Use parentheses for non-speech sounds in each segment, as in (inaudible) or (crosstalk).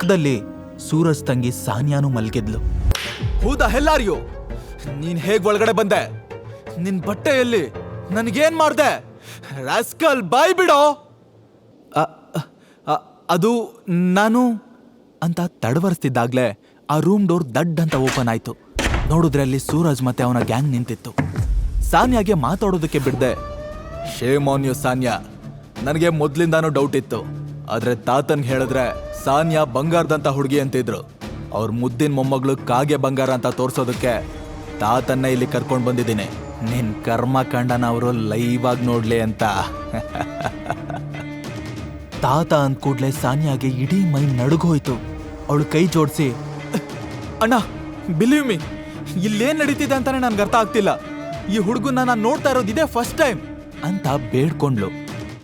ಪಕ್ಕದಲ್ಲಿ ಸೂರಜ್ ತಂಗಿ ಸಾನ್ಯಾನು ಮಲ್ಗಿದ್ಲು. ಹೌದಾ ಹೆಲ್ಲಾರಿಯೋ, ನೀನ್ ಹೇಗ್ ಒಳಗಡೆ ಬಂದೆ? ನಿನ್ ಬಟ್ಟೆಯಲ್ಲಿ ನನಗೇನ್ ಮಾಡ್ದೆ? ರಾಸ್ಕಲ್ ಬಾಯ್ ಬಿಡೋ. ಅದು ನಾನು ಅಂತ ತಡವರಿಸ್ತಿದ್ದಾಗ್ಲೇ ಆ ರೂಮ್ ಡೋರ್ ದಡ್ ಅಂತ ಓಪನ್ ಆಯ್ತು. ನೋಡಿದ್ರೆ ಅಲ್ಲಿ ಸೂರಜ್ ಮತ್ತೆ ಅವನ ಗ್ಯಾಂಗ್ ನಿಂತಿತ್ತು. ಸಾನ್ಯಾಗೆ ಮಾತಾಡೋದಕ್ಕೆ ಬಿಡ್ದೆ, ಶೇಮ್ ಆನ್ ಯು ಸಾನ್ಯಾ. ನನಗೆ ಮೊದ್ಲಿಂದಾನು ಡೌಟ್ ಇತ್ತು. ಆದ್ರೆ ತಾತನ್ಗೆ ಹೇಳಿದ್ರೆ ಸಾನ್ಯಾ ಬಂಗಾರದಂತ ಹುಡುಗಿ ಅಂತಿದ್ರು ಅವ್ರ ಮುದ್ದಿನ ಮೊಮ್ಮಗಳು ಕಾಗೆ ಬಂಗಾರ ಅಂತ ತೋರ್ಸೋದಕ್ಕೆ ತಾತನ್ನ ಇಲ್ಲಿ ಕರ್ಕೊಂಡು ಬಂದಿದ್ದೀನಿ. ನಿನ್ ಕರ್ಮ ಕಂಡನ ಅವರು ಲೈವ್ ಆಗಿ ನೋಡ್ಲಿ ಅಂತ. (laughs) ತಾತ ಅಂದ ಕೂಡ್ಲೆ ಸಾನ್ಯಾಗೆ ಇಡೀ ಮೈ ನಡುಗೋಯ್ತು. ಅವಳು ಕೈ ಜೋಡಿಸಿ, ಅಣ್ಣ ಬಿಲೀವ್ ಮಿ ಇಲ್ಲೇನ್ ನಡೀತಿದೆ ಅಂತಾನೆ ನನ್ಗೆ ಅರ್ಥ ಆಗ್ತಿಲ್ಲ. ಈ ಹುಡುಗನ್ನ ನಾನು ನೋಡ್ತಾ ಇರೋದು ಇದೇ ಫಸ್ಟ್ ಟೈಮ್ ಅಂತ ಬೇಡ್ಕೊಂಡ್ಲು.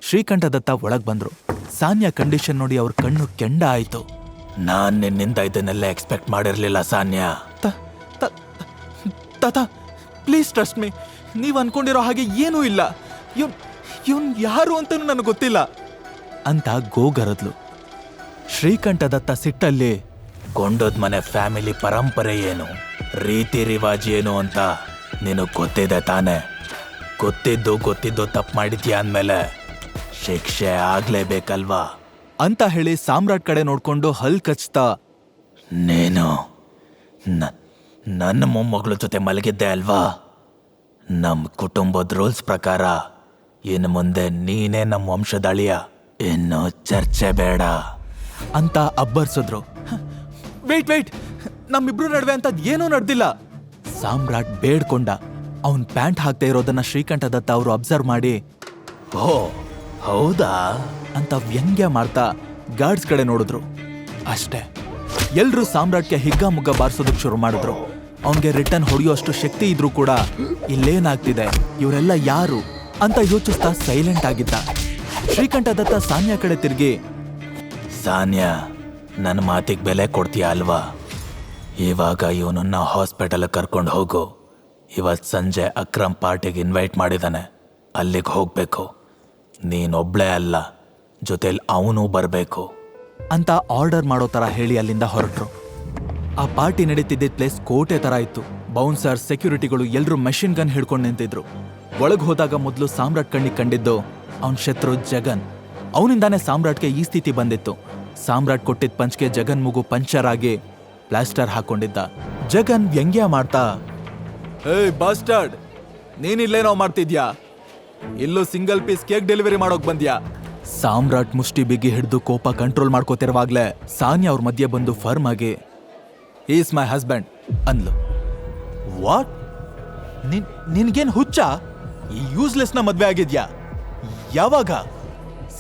ಶ್ರೀಕಂಠದತ್ತ ಒಳಗ್ ಬಂದ್ರು. ಸಾನ್ಯಾ ಕಂಡೀಷನ್ ನೋಡಿ ಅವ್ರ ಕಣ್ಣು ಕೆಂಡ ಆಯ್ತು ನಾನ್ ನಿನ್ನಿಂದ ಇದನ್ನೆಲ್ಲ ಎಕ್ಸ್ಪೆಕ್ಟ್ ಮಾಡಿರ್ಲಿಲ್ಲ ಸಾನ್ಯಾ. ತಾತ ಪ್ಲೀಸ್ ಟ್ರಸ್ಟ್ ಮೀ. ನೀವ್ ಅನ್ಕೊಂಡಿರೋ ಹಾಗೆ ಏನೂ ಇಲ್ಲ. ಇವನ್ ಇವ್ನ್ ಯಾರು ಅಂತ ನನಗೆ ಗೊತ್ತಿಲ್ಲ. ಅಂತ ಗೋಗರದ್ಲು. ಶ್ರೀಕಂಠ ದತ್ತ ಸಿಟ್ಟಲ್ಲಿ ಕೊಂಡೋದ್ ಮನೆ ಫ್ಯಾಮಿಲಿ ಪರಂಪರೆ ಏನು? ರೀತಿ ರಿವಾಜ್ ಏನು ಅಂತ ನಿನಗ್ ಗೊತ್ತಿದೆ ತಾನೆ? ಗೊತ್ತಿದ್ದು ಗೊತ್ತಿದ್ದು ತಪ್ಪು ಮಾಡಿದ್ಯಾ ಅಂದ್ಮೇಲೆ? ಶಿಕ್ಷೆ ಆಗ್ಲೇಬೇಕಲ್ವಾ? ಅಂತ ಹೇಳಿ ಸಾಮ್ರಾಟ್ ಕಡೆ ನೋಡ್ಕೊಂಡು ಹಲ್ ಕಚ್ತಾ ನೀನು ನ- ನನ್ನ ಮೊಮ್ಮಗಳ ಜೊತೆ ಮಲಗಿದ್ದೆ ಅಲ್ವಾ? ನಮ್ಮ ಕುಟುಂಬದ ರೂಲ್ಸ್ ಪ್ರಕಾರ ಇನ್ನು ಮುಂದೆ ನೀನೇ ನಮ್ಮ ವಂಶದ ಅಳಿಯ ಇನ್ನು ಚರ್ಚೆ ಬೇಡ. ಅಂತ ಅಬ್ಬರ್ಸಿದ್ರು. ವೇಟ್ ವೇಟ್ ನಮ್ಮಿಬ್ರು ನಡುವೆ ಅಂತ ಏನೂ ನಡೆದಿಲ್ಲ. ಸಾಮ್ರಾಟ್ ಬೇಡ್ಕೊಂಡ. ಅವನ್ ಪ್ಯಾಂಟ್ ಹಾಕ್ತಾ ಇರೋದನ್ನ ಶ್ರೀಕಂಠ ದತ್ತ ಅವರು ಅಬ್ಸರ್ವ್ ಮಾಡಿ ಓ ಹೌದಾ? ಅಂತ ವ್ಯಂಗ್ಯ ಮಾಡ್ತಾ ಗಾರ್ಡ್ಸ್ ಕಡೆ ನೋಡಿದ್ರು. ಅಷ್ಟೇ. ಎಲ್ಲರೂ ಸಾಮ್ರಾಟ್ಗೆ ಹಿಗ್ಗಾಮುಗ್ಗ ಬಾರಿಸೋದಕ್ಕೆ ಶುರು ಮಾಡಿದ್ರು. ಅವನಿಗೆ ರಿಟರ್ನ್ ಹೊಡೆಯುವಷ್ಟು ಶಕ್ತಿ ಇದ್ರೂ ಕೂಡ ಇಲ್ಲೇನಾಗ್ತಿದೆ, ಇವರೆಲ್ಲ ಯಾರು ಅಂತ ಯೋಚಿಸ್ತಾ ಸೈಲೆಂಟ್ ಆಗಿದ್ದ. ಶ್ರೀಕಂಠ ದತ್ತ ಸಾನ್ಯಾ ಕಡೆ ತಿರುಗಿ, ಸಾನ್ಯಾ ನನ್ನ ಮಾತಿಗೆ ಬೆಲೆ ಕೊಡ್ತೀಯ ಅಲ್ವಾ? ಇವಾಗ ಇವನನ್ನ ಹಾಸ್ಪಿಟಲ್ ಕರ್ಕೊಂಡು ಹೋಗು. ಇವತ್ತು ಸಂಜೆ ಅಕ್ರಮ್ ಪಾರ್ಟಿಗೆ ಇನ್ವೈಟ್ ಮಾಡಿದ್ದಾನೆ ಅಲ್ಲಿಗೆ ಹೋಗ್ಬೇಕು. ನೀನೊಬ್ಳೇ ಅಲ್ಲ, ಜೊತೆಲಿ ಅವನು ಬರಬೇಕು. ಅಂತ ಆರ್ಡರ್ ಮಾಡೋ ತರ ಹೇಳಿ ಅಲ್ಲಿಂದ ಹೊರಟ್ರು. ಆ ಪಾರ್ಟಿ ನಡೀತಿದ್ದ ಪ್ಲೇಸ್ ಕೋಟೆ ತರ ಇತ್ತು. ಬೌನ್ಸರ್, ಸೆಕ್ಯೂರಿಟಿಗಳು ಎಲ್ಲರೂ ಮೆಷಿನ್ ಗನ್ ಹಿಡ್ಕೊಂಡು ನಿಂತಿದ್ರು. ಒಳಗೆ ಹೋದಾಗ ಮೊದಲು ಸಾಮ್ರಾಟ್ ಕಣ್ಣಿಗೆ ಕಂಡಿದ್ದು ಅವನ್ ಶತ್ರು ಜಗನ್. ಅವನಿಂದಾನೇ ಸಾಮ್ರಾಟ್ಗೆ ಈ ಸ್ಥಿತಿ ಬಂದಿತ್ತು. ಸಾಮ್ರಾಟ್ ಕೊಟ್ಟಿದ್ದ ಪಂಚ್ಗೆ ಜಗನ್ ಮುಗು ಪಂಚರ್ ಆಗಿ ಪ್ಲಾಸ್ಟರ್ ಹಾಕೊಂಡಿದ್ದ. ಜಗನ್ ವ್ಯಂಗ್ಯ ಮಾಡ್ತಾ, ಏಯ್, ಬಾಸ್ಟರ್ಡ್! ನೀನಿಲ್ಲೇನೋ ಮಾಡ್ತಿದ್ಯಾ? ಇಲ್ಲೂ ಸಿಂಗಲ್ ಪೀಸ್ ಕೇಕ್ ಡೆಲಿವರಿ ಮಾಡೋಕ್ ಬಂದ್ಯಾ? ಸಾಮ್ರಾಟ್ ಮುಷ್ಟಿ ಬಿಗಿ ಹಿಡಿದು ಕೋಪ ಕಂಟ್ರೋಲ್ ಮಾಡ್ಕೋತಿರುವಾಗ್ಲೇ ಸಾನಿಯಾ ಅವ್ರ ಮಧ್ಯೆ ಬಂದು ಫರ್ಮ್ ಆಗಿ ಈಸ್ ಮೈ ಹಸ್ಬೆಂಡ್ ಅಂದ್ಲು. ವಾಟ್ ನಿನ್ ನಿನ್ಗೇನ್ ಹುಚ್ಚ? ಈ ಯೂಸ್ಲೆಸ್ನ ಮದ್ವೆ ಆಗಿದ್ಯಾ? ಯಾವಾಗ?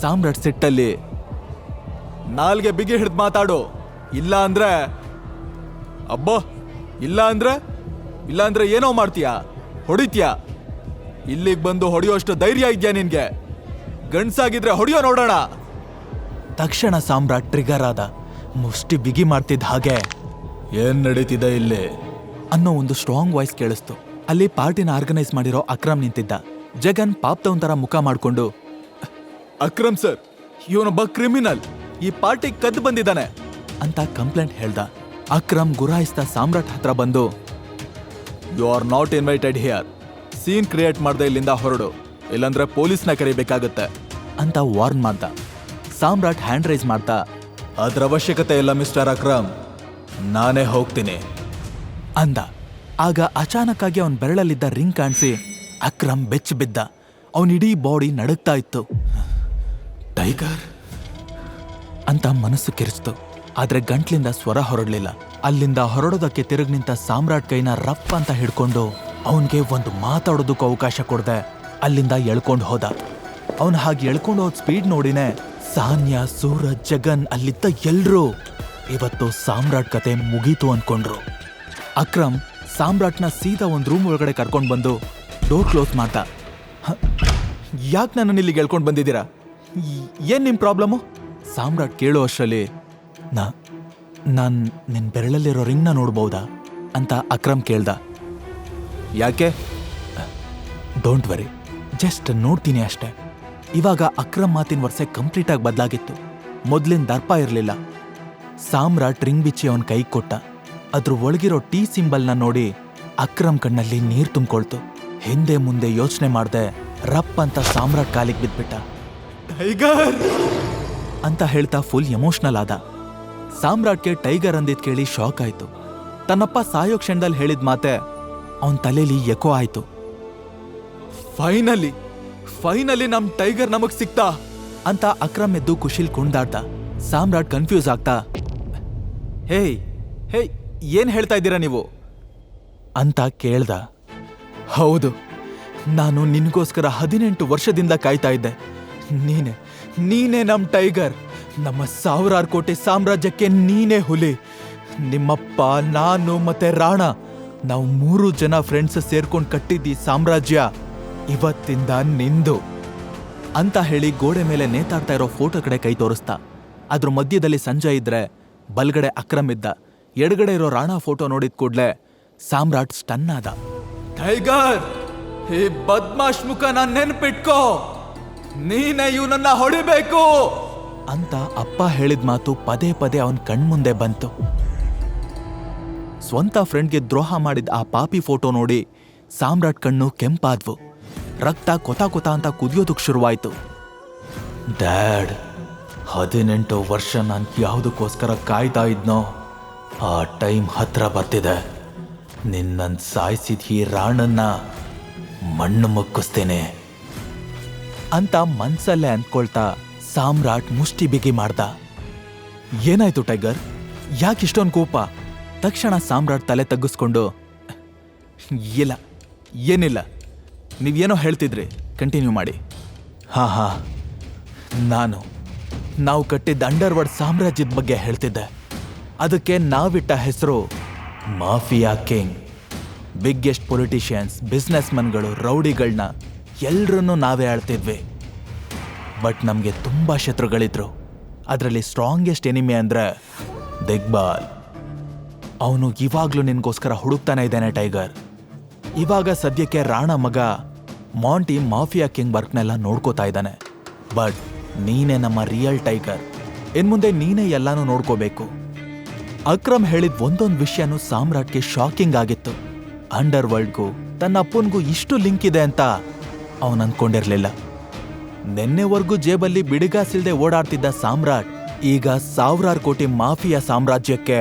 ಸಾಮ್ರಾಟ್ ಸಿಟ್ಟಲ್ಲಿ, ನಾಲ್ಗೆ ಬಿಗಿ ಹಿಡಿದು ಮಾತಾಡು. ಇಲ್ಲ ಅಂದ್ರೆ ಅಬ್ಬೋ, ಇಲ್ಲ ಅಂದ್ರೆ? ಇಲ್ಲ ಅಂದ್ರೆ ಏನೋ ಮಾಡ್ತೀಯಾ? ಹೊಡಿತೀಯಾ? ಇಲ್ಲಿಗೆ ಬಂದು ಹೊಡೆಯೋಷ್ಟು ಧೈರ್ಯ ಇದ್ಯಾ ನಿನ್ಗೆ? ಗಂಡ್ಸಾಗಿದ್ರೆ ಹೊಡೆಯೋ ನೋಡೋಣ. ತಕ್ಷಣ ಸಾಮ್ರಾಟ್ ಟ್ರಿಗರ್ ಆದ. ಮುಷ್ಟಿ ಬಿಗಿ ಮಾಡ್ತಿದ್ದ ಹಾಗೆ. ಏನ್ ನಡೀತಿದೆ ಇಲ್ಲಿ? ಅನ್ನೋ ಒಂದು ಸ್ಟ್ರಾಂಗ್ ವಾಯ್ಸ್ ಕೇಳಿಸ್ತು. ಅಲ್ಲಿ ಪಾರ್ಟಿನ ಆರ್ಗನೈಸ್ ಮಾಡಿರೋ ಅಕ್ರಮ್ ನಿಂತಿದ್ದ. ಜಗನ್ ಪಾಪ್ಟೌನ್ ತರ ಮುಖ ಮಾಡಿಕೊಂಡು, ಅಕ್ರಮ್ ಸರ್ ಇವನೊಬ್ಬ ಕ್ರಿಮಿನಲ್ ಈ ಪಾರ್ಟಿ ಕದ್ದು ಬಂದಿದ್ದಾನೆ. ಅಂತ ಕಂಪ್ಲೇಂಟ್ ಹೇಳ್ದ. ಅಕ್ರಮ್ ಗುರಾಯಿಸ್ತಾ ಸಾಮ್ರಾಟ್ ಹತ್ರ ಬಂದು you are not invited here scene create ಮಾಡ್ದೆ ಇಲ್ಲಿಂದ ಹೊರಡು. ಇಲ್ಲಾಂದ್ರೆ ಪೊಲೀಸ್ನ ಕರಿಬೇಕಾಗತ್ತೆ. ಅಂತ ವಾರ್ನ್ ಮಾಡ್ದ. ಸಾಮ್ರಾಟ್ ಹ್ಯಾಂಡ್ ರೈಸ್ ಮಾಡ್ತಾ ಅದ್ರ ಅವಶ್ಯಕತೆ ಇಲ್ಲ ಮಿಸ್ಟರ್ ಅಕ್ರಮ್. ನಾನೇ ಹೋಗ್ತೀನಿ. ಅಂದ. ಆಗ ಅಚಾನಕ್ ಆಗಿ ಅವನ ಬೆರಳಲ್ಲಿದ್ದ ರಿಂಗ್ ಕಾಣಿಸಿ ಅಕ್ರಮ್ ಬೆಚ್ಚ ಬಿದ್ದ. ಅವನ ಇಡೀ ಬಾಡಿ ನಡುಗ್ತಾ ಇತ್ತು. ಟೈಗರ್? ಅಂತ ಮನಸ್ಸು ಕಿರಿಸ್ತು. ಆದ್ರೆ ಗಂಟ್ಲಿಂದ ಸ್ವರ ಹೊರಡಲಿಲ್ಲ. ಅಲ್ಲಿಂದ ಹೊರಡೋದಕ್ಕೆ ತಿರುಗಿ ನಿಂತ ಸಾಮ್ರಾಟ್ ಕೈನ ರಫ್ ಅಂತ ಹಿಡ್ಕೊಂಡು ಅವನ್ಗೆ ಒಂದು ಮಾತಾಡೋದಕ್ಕೂ ಅವಕಾಶ ಕೊಡದೆ ಅಲ್ಲಿಂದ ಎಳ್ಕೊಂಡು ಹೋದ. ಅವನ್ ಹಾಗೆ ಎಳ್ಕೊಂಡು ಹೋದ ಸ್ಪೀಡ್ ನೋಡಿನೇ ಸಾನ್ಯ, ಸೂರಜ್, ಜಗನ್ ಅಲ್ಲಿದ್ದ ಎಲ್ರೂ ಇವತ್ತು ಸಾಮ್ರಾಟ್ ಕತೆ ಮುಗೀತು ಅನ್ಕೊಂಡ್ರು. ಅಕ್ರಮ್ ಸಾಮ್ರಾಟ್ನ ಸೀದಾ ಒಂದ್ ರೂಮ್ ಒಳಗಡೆ ಕರ್ಕೊಂಡು ಬಂದು ಡೋರ್ ಕ್ಲೋಸ್ ಮಾಡ್ದ. ಯಾಕೆ ನನ್ನನ್ನು ಇಲ್ಲಿಗೆ ಎಳ್ಕೊಂಡು ಬಂದಿದ್ದೀರಾ? ಏನ್ ನಿಮ್ ಪ್ರಾಬ್ಲಮ್ಮು ಸಾಮ್ರಾಟ್ ಕೇಳೋ ಅಷ್ಟರಲ್ಲಿ, ನಾ, ನಾನ್ ನಿನ್ ಬೆರಳಲ್ಲಿರೋ ರಿಂಗ್ನ ನೋಡ್ಬೋದಾ? ಅಂತ ಅಕ್ರಮ್ ಕೇಳ್ದ. ಯಾಕೆ? ಡೋಂಟ್ ವರಿ ಜಸ್ಟ್ ನೋಡ್ತೀನಿ ಅಷ್ಟೇ. ಇವಾಗ ಅಕ್ರಮ್ ಮಾತಿನ ವರ್ಷ ಕಂಪ್ಲೀಟ್ ಆಗಿ ಬದಲಾಗಿತ್ತು. ಮೊದಲಿನ ದರ್ಪ ಇರಲಿಲ್ಲ. ಸಾಮ್ರಾಟ್ ರಿಂಗ್ ಬಿಚ್ಚಿ ಅವನ ಕೈ ಕೊಟ್ಟ. ಅದ್ರ ಒಳಗಿರೋ ಟೀ ಸಿಂಬಲ್ನ ನೋಡಿ ಅಕ್ರಮ್ ಕಣ್ಣಲ್ಲಿ ನೀರು ತುಂಬಿಕೊಳ್ತು. ಹಿಂದೆ ಮುಂದೆ ಯೋಚನೆ ಮಾಡದೆ ರಪ್ ಅಂತ ಸಾಮ್ರಾಟ್ ಕಾಲಿಗೆ ಬಿದ್ಬಿಟ್ಟ. ಟೈಗರ್! ಅಂತ ಹೇಳ್ತಾ ಫುಲ್ ಎಮೋಷನಲ್ ಆದ. ಸಾಮ್ರಾಟ್ಗೆ ಟೈಗರ್ ಅಂದಿದ್ ಕೇಳಿ ಶಾಕ್ ಆಯ್ತು. ತನ್ನಪ್ಪ ಸಾಯೋ ಕ್ಷಣದಲ್ಲಿ ಹೇಳಿದ ಮಾತೆ ಅವನ್ ತಲೆಯಲ್ಲಿ ಎಕೋ ಆಯ್ತು. ಫೈನಲಿ ಫೈನಲಿ ನಮ್ ಟೈಗರ್ ನಮಗ್ ಸಿಕ್ತಾ? ಅಂತ ಅಕ್ರಮ್ ಎದ್ದು ಖುಷಿಲ್ ಕುಣ್ದಾಡ್ದ ಸಾಮ್ರಾಟ್ ಕನ್ಫ್ಯೂಸ್ ಆಗ್ತಾ, ಹೇಯ್ ಹೇಯ್, ಏನ್ ಹೇಳ್ತಾ ಇದ್ದೀರಾ ನೀವು? ಅಂತ ಕೇಳ್ದ. ಹೌದು, ನಾನು ನಿನ್ಗೋಸ್ಕರ ಹದಿನೆಂಟು ವರ್ಷದಿಂದ ಕಾಯ್ತಾ ಇದ್ದೆ. ನೀನೆ, ನೀನೇ ನಮ್ ಟೈಗರ್. ನಮ್ಮ ಸಾವಿರಾರು ಕೋಟಿ ಸಾಮ್ರಾಜ್ಯಕ್ಕೆ ನೀನೇ ಹುಲಿ. ನಿಮ್ಮಪ್ಪ ನಾನು ಮತ್ತೆ ರಾಣ. ನಾವು ಮೂರು ಜನ ಫ್ರೆಂಡ್ಸ್ ಸೇರ್ಕೊಂಡು ಕಟ್ಟಿದ್ದಿ ಸಾಮ್ರಾಜ್ಯ. ಇವತ್ತಿಂದ ನಿಂದು. ಅಂತ ಹೇಳಿ ಗೋಡೆ ಮೇಲೆ ನೇತಾಡ್ತಾ ಇರೋ ಫೋಟೋ ಕಡೆ ಕೈ ತೋರಿಸ್ತಾ. ಅದ್ರ ಮಧ್ಯದಲ್ಲಿ ಸಂಜಯ್ ಇದ್ರೆ ಬಲ್ಗಡೆ ಅಕ್ರಮ್ ಇದ್ದ. ಎಡಗಡೆ ಇರೋ ರಾಣಾ ಫೋಟೋ ನೋಡಿದ ಕೂಡ್ಲೆ ಸಾಮ್ರಾಟ್ ಸ್ಟನ್ ಆದ. ಟೈಗರ್ ಈ ಬದ್ಮಾಶ್ ಮುಖನ ನೆನ್ಪಿಟ್ಕೋ. ನೀನೇ ಇವನನ್ನ ಹೊಡಿಬೇಕು. ಅಂತ ಅಪ್ಪ ಹೇಳಿದ ಮಾತು ಪದೇ ಪದೇ ಅವನ್ ಕಣ್ಮುಂದೆ ಬಂತು. ಸ್ವಂತ ಫ್ರೆಂಡ್ಗೆ ದ್ರೋಹ ಮಾಡಿದ ಆ ಪಾಪಿ ಫೋಟೋ ನೋಡಿ ಸಾಮ್ರಾಟ್ ಕಣ್ಣು ಕೆಂಪಾದ್ವು. ರಕ್ತ ಕೊತ ಕೊತ ಅಂತ ಕುದಿಯೋದಕ್ಕೆ ಶುರುವಾಯಿತು. ಡ್ಯಾಡ್, ಹದಿನೆಂಟು ವರ್ಷ ನಾನು ಯಾವುದಕ್ಕೋಸ್ಕರ ಕಾಯ್ತಾ ಇದ್ನೋ? ಆ ಟೈಮ್ ಹತ್ರ ಬರ್ತಿದೆ. ನಿನ್ನನ್ ಸಾಯಿಸಿದ ಈ ರಾಣನ್ನ ಮಣ್ಣು ಮುಕ್ಕಿಸ್ತೇನೆ. ಅಂತ ಮನ್ಸಲ್ಲೇ ಅಂದ್ಕೊಳ್ತಾ ಸಾಮ್ರಾಟ್ ಮುಷ್ಟಿ ಬಿಗಿ ಮಾಡ್ದ. ಏನಾಯ್ತು ಟೈಗರ್? ಯಾಕಿಷ್ಟೊಂದು ಕೋಪ? ತಕ್ಷಣ ಸಾಮ್ರಾಟ್ ತಲೆ ತಗ್ಗಿಸ್ಕೊಂಡು, ಇಲ್ಲ, ಏನಿಲ್ಲ, ನೀವೇನೋ ಹೇಳ್ತಿದ್ರಿ ಕಂಟಿನ್ಯೂ ಮಾಡಿ. ಹಾ ಹಾ, ನಾನು, ನಾವು ಕಟ್ಟಿದ್ದ ಅಂಡರ್ವರ್ಡ್ ಸಾಮ್ರಾಜ್ಯದ ಬಗ್ಗೆ ಹೇಳ್ತಿದ್ದೆ. ಅದಕ್ಕೆ ನಾವಿಟ್ಟ ಹೆಸರು ಮಾಫಿಯಾ ಕಿಂಗ್. ಬಿಗ್ಗೆಸ್ಟ್ ಪೊಲಿಟಿಷಿಯನ್ಸ್ ಬಿಸ್ನೆಸ್ಮನ್ಗಳು ರೌಡಿಗಳನ್ನ ಎಲ್ರನ್ನೂ ನಾವೇ ಆಳ್ತಿದ್ವಿ. ಬಟ್ ನಮಗೆ ತುಂಬ ಶತ್ರುಗಳಿದ್ರು. ಅದರಲ್ಲಿ ಸ್ಟ್ರಾಂಗೆಸ್ಟ್ ಎನಿಮಿ ಅಂದ್ರೆ ದಿಗ್ಬಾಲ್. ಅವನು ಇವಾಗ್ಲೂ ನಿನ್ಗೋಸ್ಕರ ಹುಡುಕ್ತಾನೆ ಇದ್ದಾನೆ, ಟೈಗರ್. ಇವಾಗ ಸದ್ಯಕ್ಕೆ ರಾಣ ಮಗ ಮಾಂಟಿ ಮಾಫಿಯಾ ಕಿಂಗ್ ವರ್ಕ್ನೆಲ್ಲ ನೋಡ್ಕೋತಾ ಇದ್ದಾನೆ. ಬಟ್ ನೀನೇ ನಮ್ಮ ರಿಯಲ್ ಟೈಗರ್. ಇನ್ಮುಂದೆ ನೀನೇ ಎಲ್ಲಾನು ನೋಡ್ಕೋಬೇಕು. ಅಕ್ರಮ್ ಹೇಳಿದ ಒಂದೊಂದು ವಿಷಯನೂ ಸಾಮ್ರಾಟ್ಗೆ ಶಾಕಿಂಗ್ ಆಗಿತ್ತು. ಅಂಡರ್ ವರ್ಲ್ಡ್ಗೂ ತನ್ನ ಅಪ್ಪನ್ಗೂ ಇಷ್ಟು ಲಿಂಕ್ ಇದೆ ಅಂತ ಅವನು ಅಂದ್ಕೊಂಡಿರಲಿಲ್ಲ ನಿನ್ನೆವರೆಗೂ ಜೇಬಲ್ಲಿ ಬಿಡಿಗಾಸಿಲ್ದೆ ಓಡಾಡ್ತಿದ್ದ ಸಾಮ್ರಾಟ್ ಈಗ ಸಾವಿರಾರು ಕೋಟಿ ಮಾಫಿಯಾ ಸಾಮ್ರಾಜ್ಯಕ್ಕೆ